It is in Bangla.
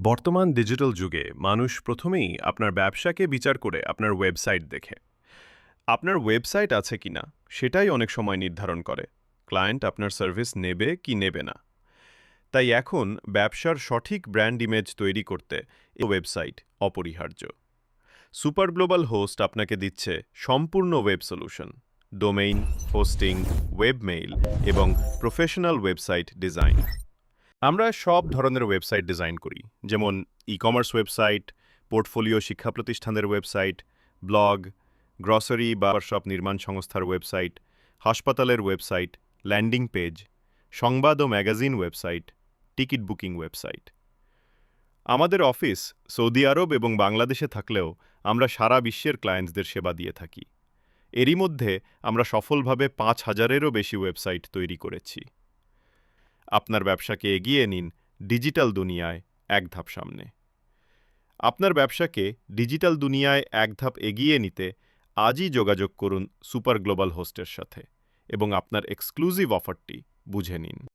বর্তমান ডিজিটাল যুগে মানুষ প্রথমেই আপনার ব্যবসাকে বিচার করে আপনার ওয়েবসাইট দেখে। আপনার ওয়েবসাইট আছে কিনা সেটাই অনেক সময় নির্ধারণ করে। ক্লায়েন্ট আপনার সার্ভিস নেবে কি নেবে না। তাই এখন ব্যবসার সঠিক ব্র্যান্ড ইমেজ তৈরি করতে এই ওয়েবসাইট অপরিহার্য। সুপার গ্লোবাল হোস্ট আপনাকে দিচ্ছে সম্পূর্ণ web solution, domain, hosting webmail এবং প্রফেশনাল ওয়েবসাইট ডিজাইন। আমরা সব ধরনের ওয়েবসাইট ডিজাইন করি। যেমন ই কমার্স ওয়েবসাইট, পোর্টফোলিও শিক্ষা প্রতিষ্ঠানের ওয়েবসাইট, ব্লগ, গ্রসারি বা শপ নির্মাণ সংস্থার ওয়েবসাইট, হাসপাতালের ওয়েবসাইট, ল্যান্ডিং পেজ, সংবাদ ও magazine website, ticket booking website. আমাদের অফিস সৌদি আরব এবং বাংলাদেশে থাকলেও আমরা সারা বিশ্বের ক্লায়েন্টসদের সেবা দিয়ে থাকি। এরই মধ্যে আমরা সফলভাবে পাঁচ হাজারেরও বেশি ওয়েবসাইট তৈরি করেছি। আপনার ব্যবসাকে এগিয়ে নিন ডিজিটাল দুনিয়ায় এক ধাপ সামনে। আপনার ব্যবসাকে ডিজিটাল দুনিয়ায় এক ধাপ এগিয়ে নিতে আজই যোগাযোগ করুন সুপার গ্লোবাল হোস্টের সাথে এবং আপনার এক্সক্লুসিভ অফারটি বুঝে নিন।